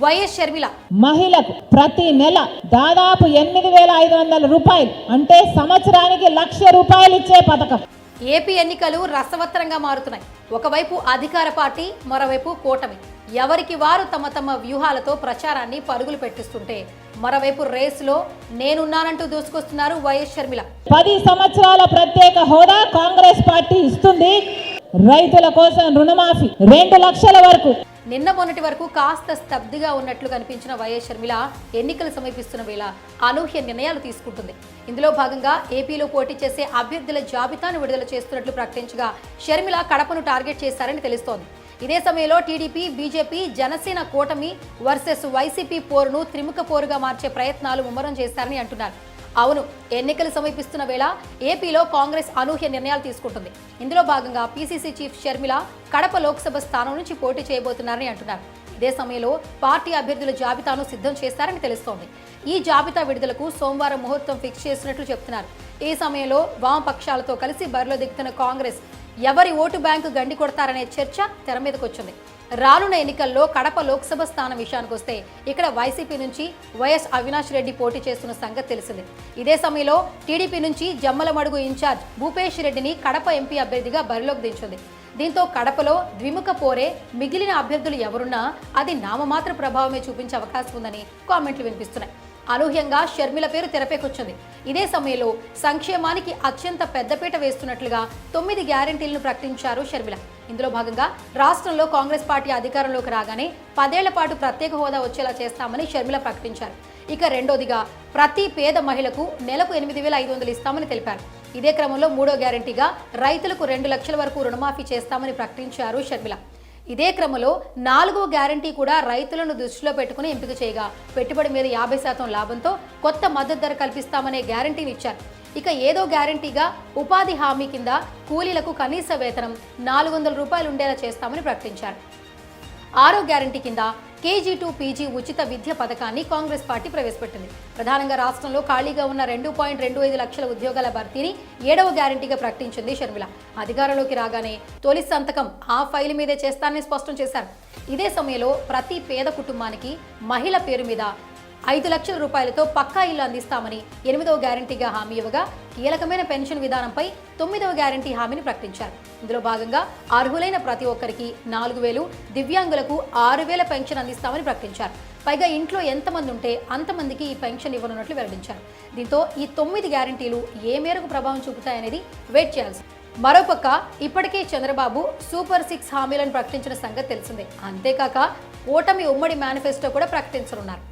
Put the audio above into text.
YS Sharmila. మహిళకు ప్రతి నెల దాదాపు ఎనిమిది వేల ఐదు వందల రూపాయలు అంటే సంవత్సరానికి లక్ష రూపాయలు ఇచ్చే పథకం. ఏపీ ఎన్నికలు రసవత్తరంగా మారుతున్నాయి. ఒకవైపు అధికార పార్టీ మరోవైపు కూటమి. ఎవరికి వారు తమ తమ వ్యూహాలతో ప్రచారాన్ని పరుగులు పెట్టిస్తుంటే మరోవైపు రేసులో నేనున్నానంటూ దూసుకొస్తున్నారు వైఎస్ షర్మిల. పది సంవత్సరాల ప్రత్యేక హోదా కాంగ్రెస్ పార్టీ ఇస్తుంది. రైతుల కోసం రుణమాఫీ రెండు లక్షల వరకు. నిన్న మొన్నటి వరకు కాస్త స్తబ్దిగా ఉన్నట్లు కనిపించిన వైఎస్ షర్మిల ఎన్నికలు సమీపిస్తున్న వేళ అనూహ్య నిర్ణయాలు తీసుకుంటుంది. ఇందులో భాగంగా ఏపీలో పోటీ చేసే అభ్యర్థుల జాబితాను విడుదల చేస్తున్నట్లు ప్రకటించగా షర్మిల కడపను టార్గెట్ చేశారని తెలుస్తోంది. ఇదే సమయంలో టీడీపీ బీజేపీ జనసేన కూటమి వర్సెస్ వైసీపీ పోరును త్రిముఖ పోరుగా మార్చే ప్రయత్నాలు ముమ్మరం చేశారని అంటున్నారు. అవును ఎన్నికలు సమీపిస్తున్న వేళ ఏపీలో కాంగ్రెస్ అనూహ్య నిర్ణయాలు తీసుకుంటుంది. ఇందులో భాగంగా పీసీసీ చీఫ్ షర్మిల కడప లోక్సభ స్థానం నుంచి పోటీ చేయబోతున్నారని అంటున్నారు. ఇదే సమయంలో పార్టీ అభ్యర్థుల జాబితాను సిద్ధం చేస్తారని తెలుస్తోంది. ఈ జాబితా విడుదలకు సోమవారం ముహూర్తం ఫిక్స్ చేసినట్లు చెప్తున్నారు. ఈ సమయంలో వామపక్షాలతో కలిసి బరిలో దిగుతున్న కాంగ్రెస్ ఎవరి ఓటు బ్యాంకు గండి కొడతారనే చర్చ తెర మీదకొచ్చింది. రానున్న ఎన్నికల్లో కడప లోక్సభ స్థానం విషయానికి వస్తే ఇక్కడ వైసీపీ నుంచి వైఎస్ అవినాష్ రెడ్డి పోటీ చేస్తున్న సంగతి తెలిసింది. ఇదే సమయంలో టీడీపీ నుంచి జమ్మలమడుగు ఇన్ఛార్జ్ భూపేష్ రెడ్డిని కడప ఎంపీ అభ్యర్థిగా బరిలోకి దించింది. దీంతో కడపలో ద్విముఖ పోరే మిగిలిన అభ్యర్థులు ఎవరున్నా అది నామమాత్ర ప్రభావమే చూపించే అవకాశం ఉందని కామెంట్లు వినిపిస్తున్నాయి. అనూహ్యంగా షర్మిల పేరు తెరపైకొచ్చింది. ఇదే సమయంలో సంక్షేమానికి అత్యంత పెద్దపీట వేస్తున్నట్లుగా తొమ్మిది గ్యారంటీలను ప్రకటించారు షర్మిల. ఇందులో భాగంగా రాష్ట్రంలో కాంగ్రెస్ పార్టీ అధికారంలోకి రాగానే పదేళ్ళ పాటు ప్రత్యేక హోదా వచ్చేలా చేస్తామని షర్మిల ప్రకటించారు. ఇక రెండోదిగా ప్రతి పేద మహిళకు నెలకు ఎనిమిది వేల ఐదు వందలు ఇస్తామని తెలిపారు. ఇదే క్రమంలో మూడో గ్యారంటీగా రైతులకు రెండు లక్షల వరకు రుణమాఫీ చేస్తామని ప్రకటించారు షర్మిల. ఇదే క్రమంలో నాలుగో గ్యారంటీ కూడా రైతులను దృష్టిలో పెట్టుకుని ఎంపిక చేయగా పెట్టుబడి మీద యాభై శాతం లాభంతో కొత్త మద్దతు ధర కల్పిస్తామనే గ్యారంటీని ఇచ్చారు. ఇక ఏదో గ్యారంటీగా ఉపాధి హామీ కింద కూలీలకు కనీస వేతనం నాలుగు వందల రూపాయలు ఉండేలా చేస్తామని ప్రకటించారు. ఆరో గ్యారంటీ కింద కేజీ టు పీజీ ఉచిత విద్య పథకాన్ని కాంగ్రెస్ పార్టీ ప్రవేశపెట్టింది. ప్రధానంగా రాష్ట్రంలో ఖాళీగా ఉన్న రెండు పాయింట్ రెండు ఐదు లక్షల ఉద్యోగాల భర్తీని ఏడవ గ్యారంటీగా ప్రకటించింది షర్మిల. అధికారంలోకి రాగానే తొలి సంతకం ఆ ఫైల్ మీదే చేస్తానని స్పష్టం చేశారు. ఇదే సమయంలో ప్రతి పేద కుటుంబానికి మహిళ పేరు మీద ఐదు లక్షల రూపాయలతో పక్కా ఇల్లు అందిస్తామని ఎనిమిదవ గ్యారంటీగా హామీ ఇవ్వగా కీలకమైన పెన్షన్ విధానంపై తొమ్మిదవ గ్యారంటీ హామీని ప్రకటించారు. ఇందులో భాగంగా అర్హులైన ప్రతి ఒక్కరికి నాలుగు వేలు దివ్యాంగులకు ఆరు వేల పెన్షన్ అందిస్తామని ప్రకటించారు. పైగా ఇంట్లో ఎంతమంది ఉంటే అంతమందికి ఈ పెన్షన్ ఇవ్వనున్నట్లు వెల్లడించారు. దీంతో ఈ తొమ్మిది గ్యారంటీలు ఏ మేరకు ప్రభావం చూపుతాయనేది వెయిట్ చేయాల్సి మరోపక్క ఇప్పటికే చంద్రబాబు సూపర్ సిక్స్ హామీలను ప్రకటించిన సంగతి తెలిసిందే. అంతేకాక ఓటమి ఉమ్మడి మేనిఫెస్టో కూడా ప్రకటించనున్నారు.